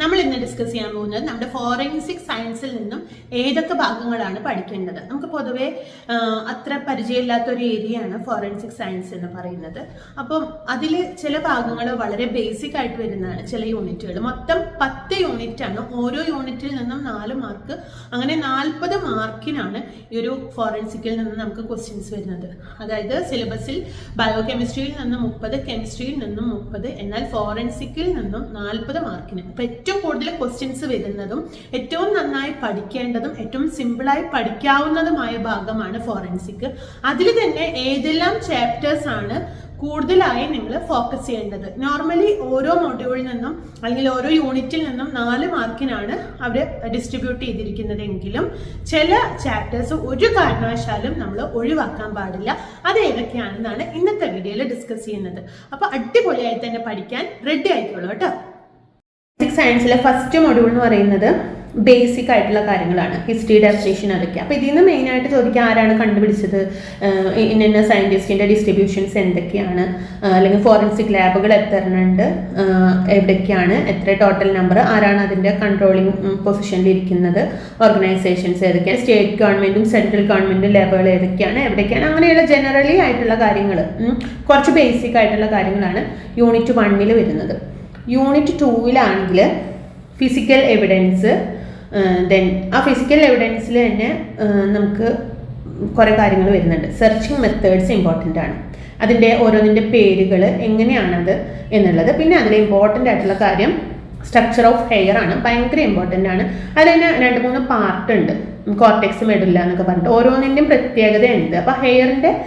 നമ്മൾ ഇന്ന് ഡിസ്കസ് ചെയ്യാൻ പോകുന്നത് നമ്മുടെ ഫോറൻസിക് സയൻസിൽ നിന്നും ഏതൊക്കെ ഭാഗങ്ങളാണ് പഠിക്കേണ്ടത്. നമുക്ക് പൊതുവേ അത്ര പരിചയമില്ലാത്ത ഒരു ഏരിയയാണ് ഫോറൻസിക് സയൻസ് എന്ന് പറയുന്നത്. അപ്പം അതിൽ ചില ഭാഗങ്ങൾ വളരെ ബേസിക് ആയിട്ട് വരുന്നതാണ് ചില യൂണിറ്റുകൾ മൊത്തം പത്ത് യൂണിറ്റ് ആണ്. ഓരോ യൂണിറ്റിൽ നിന്നും നാല് മാർക്ക് അങ്ങനെ നാൽപ്പത് മാർക്കിനാണ് ഈ ഒരു ഫോറൻസിക്കിൽ നിന്ന് നമുക്ക് ക്വസ്റ്റ്യൻസ് വരുന്നത്. അതായത് സിലബസിൽ ബയോകെമിസ്ട്രിയിൽ നിന്ന് മുപ്പത് കെമിസ്ട്രിയിൽ നിന്നും മുപ്പത് എന്നാൽ ഫോറൻസിക്കിൽ നിന്നും നാൽപ്പത് മാർക്കിന് ഏറ്റവും കൂടുതൽ ക്വസ്റ്റ്യൻസ് വരുന്നതും ഏറ്റവും നന്നായി പഠിക്കേണ്ടതും ഏറ്റവും സിമ്പിളായി പഠിക്കാവുന്നതുമായ ഭാഗമാണ് ഫോറൻസിക് അതിൽ തന്നെ ഏതെല്ലാം ചാപ്റ്റേഴ്സ് ആണ് കൂടുതലായി നിങ്ങൾ ഫോക്കസ് ചെയ്യേണ്ടത്. നോർമലി ഓരോ മൊഡ്യൂളിൽ നിന്നും അല്ലെങ്കിൽ ഓരോ യൂണിറ്റിൽ നിന്നും നാല് മാർക്കിനാണ് അവർ ഡിസ്ട്രിബ്യൂട്ട് ചെയ്തിരിക്കുന്നതെങ്കിലും ചില ചാപ്റ്റേഴ്സ് ഒരു കാരണവശാലും നമ്മൾ ഒഴിവാക്കാൻ പാടില്ല. അത് ഏതൊക്കെയാണെന്നാണ് ഇന്നത്തെ വീഡിയോയിൽ ഡിസ്കസ് ചെയ്യുന്നത്. അപ്പോൾ അടിപൊളിയായി തന്നെ പഠിക്കാൻ റെഡി ആയിക്കോളൂ കേട്ടോ. ബേസിക് സയൻസിലെ ഫസ്റ്റ് മൊഡ്യൂൾ എന്ന് പറയുന്നത് ബേസിക് ആയിട്ടുള്ള കാര്യങ്ങളാണ്. ഹിസ്റ്ററി ഡെഫിനേഷൻ അതൊക്കെ. അപ്പോൾ ഇതിൽ നിന്ന് മെയിനായിട്ട് ചോദിക്കുക ആരാണ് കണ്ടുപിടിച്ചത്? ഇന്ന സയന്റിസ്റ്റിന്റെ ഡിസ്ട്രിബ്യൂഷൻസ് എന്തൊക്കെയാണ്? അല്ലെങ്കിൽ ഫോറൻസിക് ലാബുകൾ എത്ര ഉണ്ട് എവിടെയൊക്കെയാണ് എത്ര ടോട്ടൽ നമ്പർ ആരാണ് അതിന്റെ കൺട്രോളിങ് പൊസിഷനിൽ ഇരിക്കുന്നത്? ഓർഗനൈസേഷൻസ് ഏതൊക്കെയാണ്? സ്റ്റേറ്റ് ഗവൺമെന്റും സെൻട്രൽ ഗവൺമെന്റും ലാബുകൾ ഏതൊക്കെയാണ്? എവിടേക്കാണ് അങ്ങനെയുള്ള ജനറലി ആയിട്ടുള്ള കാര്യങ്ങൾ കുറച്ച് ബേസിക് ആയിട്ടുള്ള കാര്യങ്ങളാണ് യൂണിറ്റ് വണ്ണിൽ വരുന്നത്. യൂണിറ്റ് ടൂവിലാണെങ്കിൽ ഫിസിക്കൽ എവിഡൻസ് ദെൻ ആ ഫിസിക്കൽ എവിഡൻസിൽ തന്നെ നമുക്ക് കുറേ കാര്യങ്ങൾ വരുന്നുണ്ട്. സെർച്ചിങ് മെത്തേഡ്സ് ഇമ്പോർട്ടന്റ് ആണ്. അതിന്റെ ഓരോന്നിന്റെ പേരുകൾ എങ്ങനെയാണത് എന്നുള്ളത്. പിന്നെ അതിൽ ഇമ്പോർട്ടന്റ് ആയിട്ടുള്ള കാര്യം സ്ട്രക്ചർ ഓഫ് ഹെയർ ആണ്. ഭയങ്കര ഇമ്പോർട്ടന്റ് ആണ്. അതിൽ തന്നെ രണ്ട് മൂന്ന് പാർട്ട് ഉണ്ട്. കോർട്ടെക്സ് മെഡില്ല എന്നൊക്കെ പറഞ്ഞിട്ട്. ഓരോന്നിന്റെയും പ്രത്യേകത ഉണ്ട് അപ്പോൾ ഹെയറിന്റെ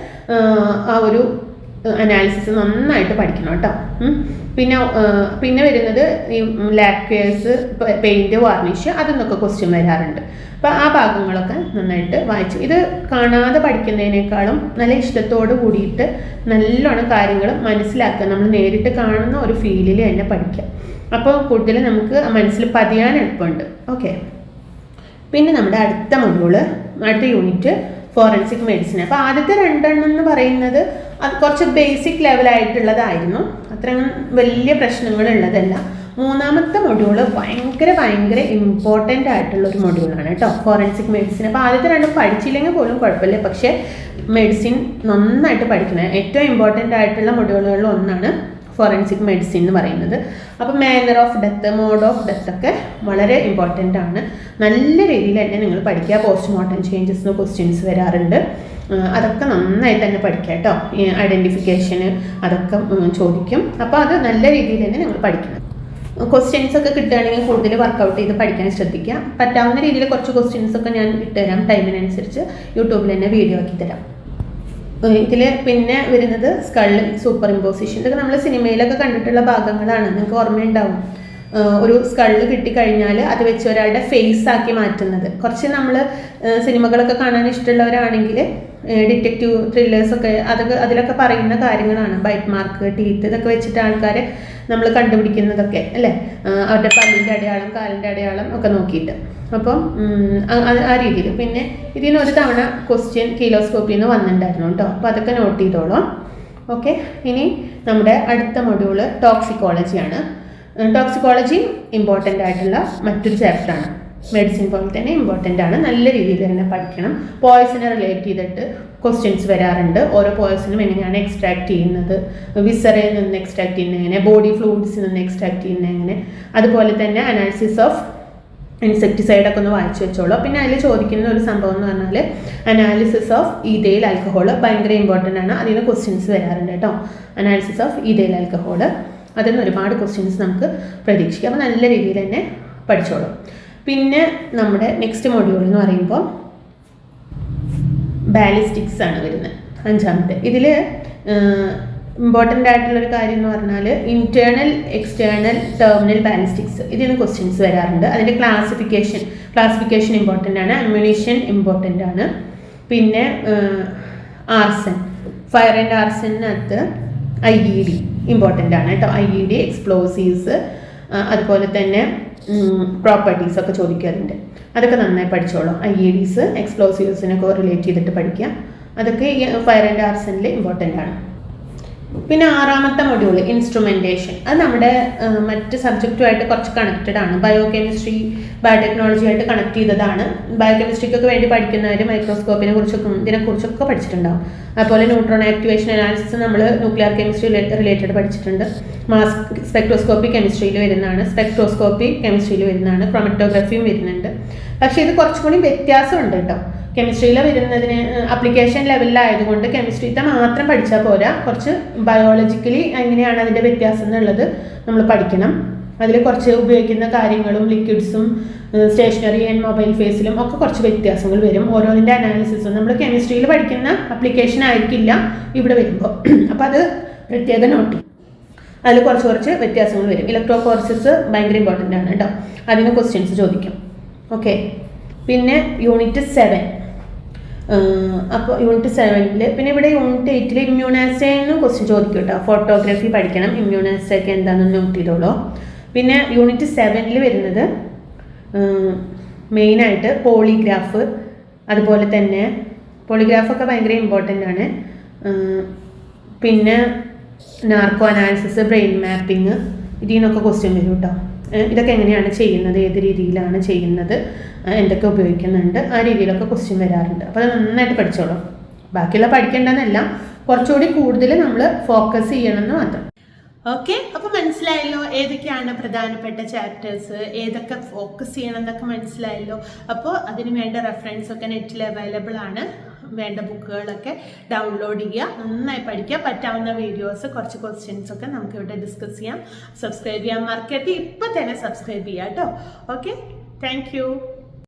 ആ ഒരു അനാലിസിസ് നന്നായിട്ട് പഠിക്കണം കേട്ടോ. പിന്നെ പിന്നെ വരുന്നത് ഈ ലാക്വേഴ്സ് പെയിന്റ് വാർണിഷ് അതിൽ നിന്നൊക്കെ ക്വസ്റ്റ്യൻ വരാറുണ്ട്. അപ്പോൾ ആ ഭാഗങ്ങളൊക്കെ നന്നായിട്ട് വായിച്ചു. ഇത് കാണാതെ പഠിക്കുന്നതിനേക്കാളും നല്ല ഇഷ്ടത്തോട് കൂടിയിട്ട് നല്ലോണം കാര്യങ്ങൾ മനസ്സിലാക്കുക. നമ്മൾ നേരിട്ട് കാണുന്ന ഒരു ഫീലിൽ തന്നെ പഠിക്കാം അപ്പോൾ കൂടുതൽ നമുക്ക് മനസ്സിൽ പതിയാൻ എളുപ്പമുണ്ട്. ഓക്കെ പിന്നെ നമ്മുടെ അടുത്ത മൊഡ്യൂൾ അടുത്ത യൂണിറ്റ് ഫോറൻസിക് മെഡിസിൻ അപ്പോൾ ആദ്യത്തെ രണ്ടെണ്ണം എന്ന് പറയുന്നത് അത് കുറച്ച് ബേസിക് ലെവലായിട്ടുള്ളതായിരുന്നു അത്ര വലിയ പ്രശ്നങ്ങളുള്ളതല്ല. മൂന്നാമത്തെ മൊഡ്യൂൾ ഭയങ്കര ഭയങ്കര ഇമ്പോർട്ടന്റ് ആയിട്ടുള്ള ഒരു മൊഡ്യൂളാണ് കേട്ടോ ഫോറൻസിക് മെഡിസിൻ അപ്പോൾ ആദ്യത്തെ രണ്ടും പഠിച്ചില്ലെങ്കിൽ പോലും കുഴപ്പമില്ല. പക്ഷേ മെഡിസിൻ നന്നായിട്ട് പഠിക്കണം. ഏറ്റവും ഇമ്പോർട്ടന്റ് ആയിട്ടുള്ള മൊഡ്യൂളുകളിൽ ഒന്നാണ് ഫോറൻസിക് മെഡിസിൻ എന്ന് പറയുന്നത്. അപ്പോൾ manner of death mode of death ഒക്കെ വളരെ ഇമ്പോർട്ടന്റ് ആണ്. നല്ല രീതിയിൽ തന്നെ നിങ്ങൾ പഠിക്കുക. പോസ്റ്റ്മോർട്ടം ചേഞ്ചസിന് ക്വസ്റ്റ്യൻസ് വരാറുണ്ട്. അതൊക്കെ നന്നായി തന്നെ പഠിക്കുക കേട്ടോ. ഐഡന്റിഫിക്കേഷന് അതൊക്കെ ചോദിക്കും. അപ്പോൾ അത് നല്ല രീതിയിൽ തന്നെ നിങ്ങൾ പഠിക്കണം. ക്വസ്റ്റ്യൻസ് ഒക്കെ കിട്ടുകയാണെങ്കിൽ കൂടുതൽ വർക്കൗട്ട് ചെയ്ത് പഠിക്കാൻ ശ്രദ്ധിക്കുക. പറ്റാവുന്ന രീതിയിൽ കുറച്ച് ക്വസ്റ്റ്യൻസ് ഒക്കെ ഞാൻ ഇട്ടുതരാം ടൈമിനനുസരിച്ച് യൂട്യൂബിൽ തന്നെ വീഡിയോ ആക്കി തരാം. ഇതിൽ പിന്നെ വരുന്നത് സ്കള്ളും സൂപ്പർ ഇമ്പോസിഷൻ ഇതൊക്കെ നമ്മൾ സിനിമയിലൊക്കെ കണ്ടിട്ടുള്ള ഭാഗങ്ങളാണ്. നിങ്ങൾക്ക് ഓർമ്മയുണ്ടാവും. ഒരു സ്കള്ള് കിട്ടിക്കഴിഞ്ഞാൽ അത് വെച്ച് ഒരാളുടെ ഫേസ് ആക്കി മാറ്റുന്നത്. കുറച്ച് നമ്മൾ സിനിമകളൊക്കെ കാണാൻ ഇഷ്ടമുള്ളവരാണെങ്കിൽ ഡിറ്റക്റ്റീവ് ത്രില്ലേഴ്സൊക്കെ അതൊക്കെ അതിലൊക്കെ പറയുന്ന കാര്യങ്ങളാണ്. ബൈറ്റ് മാർക്ക് ടീത്ത് ഇതൊക്കെ വെച്ചിട്ട് ആൾക്കാരെ നമ്മൾ കണ്ടുപിടിക്കുന്നതൊക്കെ അല്ലേ? അവരുടെ പല്ലിന്റെ അടയാളം കാലിന്റെ അടയാളം ഒക്കെ നോക്കിയിട്ട്. അപ്പം ആ രീതിയിൽ. പിന്നെ ഇതിന് ഒരു തവണ ക്വസ്റ്റ്യൻ കീലോസ്കോപ്പിൽ നിന്ന് വന്നിട്ടുണ്ടായിരുന്നു കേട്ടോ. അപ്പോൾ അതൊക്കെ നോട്ട് ചെയ്തോളൂ. ഓക്കെ ഇനി നമ്മുടെ അടുത്ത മൊഡ്യൂൾ ടോക്സിക്കോളജിയാണ് ടോക്സിക്കോളജി ഇമ്പോർട്ടന്റ് ആയിട്ടുള്ള മറ്റൊരു ചാപ്റ്ററാണ് മെഡിസിൻ പോലെ തന്നെ ഇമ്പോർട്ടന്റ് ആണ്. നല്ല രീതിയിൽ തന്നെ പഠിക്കണം. പോയിസനെ റിലേറ്റ് ചെയ്തിട്ട് ക്വസ്റ്റ്യൻസ് വരാറുണ്ട്. ഓരോ പോയിസനും എങ്ങനെയാണ് എക്സ്ട്രാക്ട് ചെയ്യുന്നത്? വിസറയിൽ നിന്ന് എക്സ്ട്രാക്ട് ചെയ്യുന്നത് എങ്ങനെ? ബോഡി ഫ്ലൂയിഡ്സിൽ നിന്ന് എക്സ്ട്രാക്ട് ചെയ്യുന്നത് എങ്ങനെ? അതുപോലെ തന്നെ അനാലിസിസ് ഓഫ് ഇൻസെക്ടിസൈഡ് ഒക്കെ ഒന്ന് വായിച്ചു വെച്ചോളൂ. പിന്നെ അതിൽ ചോദിക്കുന്ന ഒരു സംഭവം എന്ന് പറഞ്ഞാൽ അനാലിസിസ് ഓഫ് ഈതയിൽ ആൽക്കഹോൾ ഭയങ്കര ഇമ്പോർട്ടന്റ് ആണ്. അതിൽ നിന്ന് ക്വസ്റ്റ്യൻസ് വരാറുണ്ട് കേട്ടോ. അനാലിസിസ് ഓഫ് ഈതയിൽ ആൽക്കഹോൾ അതിൽ നിന്ന് ഒരുപാട് ക്വസ്റ്റ്യൻസ് നമുക്ക് പ്രതീക്ഷിക്കാം. അപ്പോൾ നല്ല രീതിയിൽ തന്നെ പഠിച്ചോളൂ. പിന്നെ നമ്മുടെ നെക്സ്റ്റ് മോഡ്യൂൾ എന്ന് പറയുമ്പോൾ ബാലിസ്റ്റിക്സ് ആണ് വരുന്നത്. അഞ്ചാമത്തെ. ഇതിൽ ഇമ്പോർട്ടന്റ് ആയിട്ടുള്ളൊരു കാര്യം എന്ന് പറഞ്ഞാൽ ഇന്റേർണൽ എക്സ്റ്റേണൽ ടെർമിനൽ ബാലിസ്റ്റിക്സ് ഇതിൽ നിന്ന് ക്വസ്റ്റ്യൻസ് വരാറുണ്ട്. അതിന്റെ ക്ലാസിഫിക്കേഷൻ ക്ലാസിഫിക്കേഷൻ ഇമ്പോർട്ടന്റ് ആണ്. അമ്യൂണിഷൻ ഇമ്പോർട്ടന്റ് ആണ്. പിന്നെ ആർസൻ ഫയർ ആൻഡ് ആർസനകത്ത് ഐ ഇ ഡി ഇമ്പോർട്ടന്റ് ആണ് കേട്ടോ. ഐ ഇ ഡി എക്സ്പ്ലോസീവ്സ് അതുപോലെ തന്നെ പ്രോപ്പർട്ടീസ് ഒക്കെ ചോദിക്കാറുണ്ട്. അതൊക്കെ നന്നായി പഠിച്ചോളാം. ഐ ഇ ഡിസ് എക്സ്പ്ലോസീവ്സിനൊക്കെ റിലേറ്റ് ചെയ്തിട്ട് പഠിക്കുക. അതൊക്കെ ഫയർ ആൻഡ് ആർസനിൽ ഇമ്പോർട്ടന്റ് ആണ്. പിന്നെ ആറാമത്തെ മൊഡ്യൂൾ ഇൻസ്ട്രുമെന്റേഷൻ അത് നമ്മുടെ മറ്റ് സബ്ജക്റ്റുമായിട്ട് കുറച്ച് കണക്റ്റഡ് ആണ്. ബയോ കെമിസ്ട്രി ബയോടെക്നോളജി ആയിട്ട് കണക്ട് ചെയ്തതാണ്. ബയോ കെമിസ്ട്രിക്കൊക്കെ വേണ്ടി പഠിക്കുന്നവർ മൈക്രോസ്കോപ്പിനെ കുറിച്ചൊക്കെ ഇതിനെക്കുറിച്ചൊക്കെ പഠിച്ചിട്ടുണ്ടാവും. അതുപോലെ ന്യൂട്രോൺ ആക്ടിവേഷൻ അനാലിസിസ് നമ്മൾ ന്യൂക്ലിയർ കെമിസ്ട്രി റിലേറ്റഡ് പഠിച്ചിട്ടുണ്ട്. മാസ് സ്പെക്ട്രോസ്കോപ്പി കെമിസ്ട്രിയിൽ വരുന്നതാണ്. സ്പെക്ട്രോസ്കോപ്പി കെമിസ്ട്രിയിൽ വരുന്നതാണ്. ക്രോമറ്റോഗ്രഫിയും വരുന്നുണ്ട്. പക്ഷേ ഇത് കുറച്ചുകൂടി വ്യത്യാസമുണ്ട് കേട്ടോ. കെമിസ്ട്രിയിൽ വരുന്നതിന് അപ്ലിക്കേഷൻ ലെവലിലായതുകൊണ്ട് കെമിസ്ട്രിത്തെ മാത്രം പഠിച്ചാൽ പോരാ. കുറച്ച് ബയോളജിക്കലി എങ്ങനെയാണ് അതിന്റെ വ്യത്യാസം എന്നുള്ളത് നമ്മൾ പഠിക്കണം. അതിൽ കുറച്ച് ഉപയോഗിക്കുന്ന കാര്യങ്ങളും ലിക്വിഡ്സും സ്റ്റേഷനറി ആൻഡ് മൊബൈൽ ഫേസിലും ഒക്കെ കുറച്ച് വ്യത്യാസങ്ങൾ വരും. ഓരോന്നിന്റെ അനാലിസിസും നമ്മൾ കെമിസ്ട്രിയിൽ പഠിക്കുന്ന അപ്ലിക്കേഷൻ ആയിരിക്കില്ല ഇവിടെ വരുമ്പോൾ അപ്പോൾ അത് പ്രത്യേക നോട്ട് അതിൽ കുറച്ച് കുറച്ച് വ്യത്യാസങ്ങൾ വരും. ഇലക്ട്രോ ഫോർസസ് ഭയങ്കര ഇമ്പോർട്ടന്റ് ആണ് കേട്ടോ. അതിന് ക്വസ്റ്റ്യൻസ് ചോദിക്കും. ഓക്കെ പിന്നെ യൂണിറ്റ് സെവൻ അപ്പോൾ യൂണിറ്റ് സെവനിൽ പിന്നെ ഇവിടെ യൂണിറ്റ് എയ്റ്റിൽ ഇമ്മ്യൂണാസേന്ന് ക്വസ്റ്റ്യൻ ചോദിക്കും കേട്ടോ ഫോട്ടോഗ്രാഫി പഠിക്കണം. ഇമ്മ്യൂണാസൊക്കെ എന്താണെന്ന് നോട്ട് ചെയ്തോളൂ. പിന്നെ യൂണിറ്റ് സെവനിൽ വരുന്നത് മെയിനായിട്ട് പോളിഗ്രാഫ് അതുപോലെ തന്നെ പോളിഗ്രാഫൊക്കെ ഭയങ്കര ഇമ്പോർട്ടന്റ് ആണ്. പിന്നെ നാർക്കോ അനാലിസിസ് ബ്രെയിൻ മാപ്പിംഗ് ഇതിൽ നിന്നൊക്കെ ക്വസ്റ്റ്യൻ വരും കേട്ടോ ഇതൊക്കെ എങ്ങനെയാണ് ചെയ്യുന്നത്? ഏത് രീതിയിലാണ് ചെയ്യുന്നത്? എന്തൊക്കെ ഉപയോഗിക്കുന്നുണ്ട്? ആ രീതിയിലൊക്കെ ക്വസ്റ്റ്യൻ വരാറുണ്ട്. അപ്പോൾ അത് നന്നായിട്ട് പഠിച്ചോളൂ. ബാക്കിയുള്ള പഠിക്കേണ്ടതെന്നല്ല കുറച്ചുകൂടി കൂടുതൽ നമ്മൾ ഫോക്കസ് ചെയ്യണമെന്ന് മാത്രം. ഓക്കെ അപ്പൊ മനസ്സിലായല്ലോ ഏതൊക്കെയാണ് പ്രധാനപ്പെട്ട ചാപ്റ്റേഴ്സ് ഏതൊക്കെ ഫോക്കസ് ചെയ്യണം എന്നൊക്കെ മനസ്സിലായല്ലോ. അപ്പോൾ അതിന് വേണ്ട റെഫറൻസ് ഒക്കെ നെറ്റിൽ അവൈലബിൾ ആണ്. വേണ്ട ബുക്കുകളൊക്കെ ഡൗൺലോഡ് ചെയ്യുക. നന്നായി പഠിക്കുക. പറ്റാവുന്ന വീഡിയോസ് കുറച്ച് ക്വസ്റ്റ്യൻസ് ഒക്കെ നമുക്ക് ഇവിടെ ഡിസ്കസ് ചെയ്യാം. സബ്സ്ക്രൈബ് ചെയ്യാൻ മറക്കരുത്. ഇപ്പം തന്നെ സബ്സ്ക്രൈബ് ചെയ്യാം കേട്ടോ. Okay thank